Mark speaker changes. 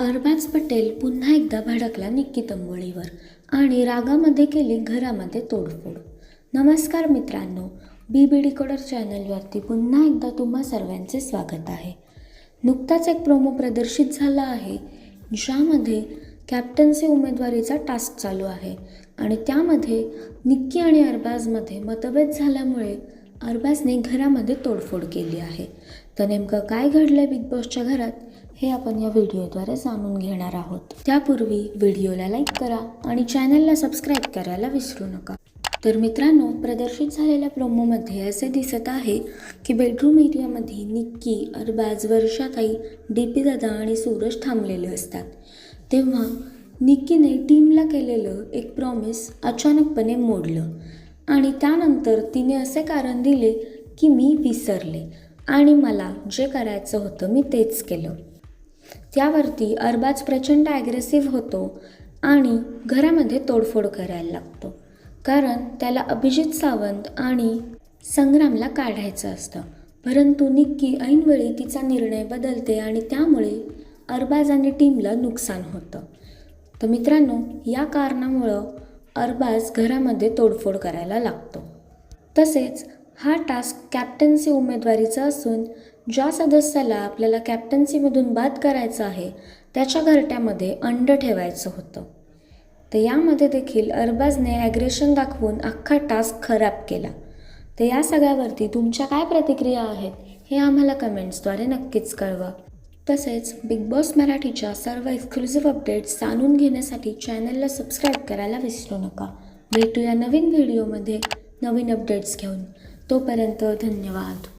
Speaker 1: अरबाज पटेल पुन्हा एकदा भडकला निक्की तंबोळीवर आणि रागामध्ये केली घरामध्ये तोडफोड. नमस्कार मित्रांनो बी बी डिकोडर चॅनलवरती पुन्हा एकदा तुम्हा सर्वांचे स्वागत आहे. नुकताच एक प्रोमो प्रदर्शित झाला आहे ज्यामध्ये कॅप्टन्सी उमेदवारीचा टास्क चालू आहे आणि त्यामध्ये निक्की आणि अरबाजमध्ये मतभेद झाल्यामुळे अरबाजने घरामध्ये तोडफोड केली आहे. तर नेमकं काय घडलं बिग बॉसच्या घरात हे आपण या व्हिडिओद्वारे जाणून घेणार आहोत. त्यापूर्वी व्हिडिओला लाईक करा आणि चॅनलला सबस्क्राईब करायला विसरू नका. तर मित्रांनो प्रदर्शित झालेल्या प्रोमोमध्ये असे दिसत आहे की बेडरूम एरियामध्ये निक्की अरबाज वर्षाताई डी पी दादा आणि सूरज थांबलेले असतात. तेव्हा निक्कीने टीमला केलेलं एक प्रॉमिस अचानकपणे मोडलं. आणि त्यानंतर तिने असे कारण दिले की मी विसरले आणि मला जे करायचं होतं मी तेच केलं. त्यावरती अरबाज प्रचंड ॲग्रेसिव्ह होतो आणि घरामध्ये तोडफोड करायला लागतो. कारण त्याला अभिजित सावंत आणि संग्रामला काढायचं असतं. परंतु निक्की ऐनवेळी तिचा निर्णय बदलते आणि त्यामुळे अरबाज आणि टीमला नुकसान होतं. तर मित्रांनो या कारणामुळं अरबाज घरामध्ये तोडफोड करायला लागतो. तसेच हा टास्क कॅप्टन्सी उमेदवारीचा असून ज्या सदस्याला आपल्याला कॅप्टन्सीमधून बाद करायचं आहे त्याच्या घरट्यामध्ये अंड ठेवायचं होतं. तर यामध्ये देखील अरबाजने ॲग्रेशन दाखवून अख्खा टास्क खराब केला. तर या सगळ्यावरती तुमच्या काय प्रतिक्रिया आहेत हे आम्हाला कमेंट्सद्वारे नक्कीच कळवा. तसेच बिग बॉस मराठीच्या सर्व एक्सक्लुझिव्ह अपडेट्स जाणून घेण्यासाठी चॅनलला सबस्क्राईब करायला विसरू नका. भेटूया नवीन व्हिडिओमध्ये नवीन अपडेट्स घेऊन. तोपर्यंत धन्यवाद.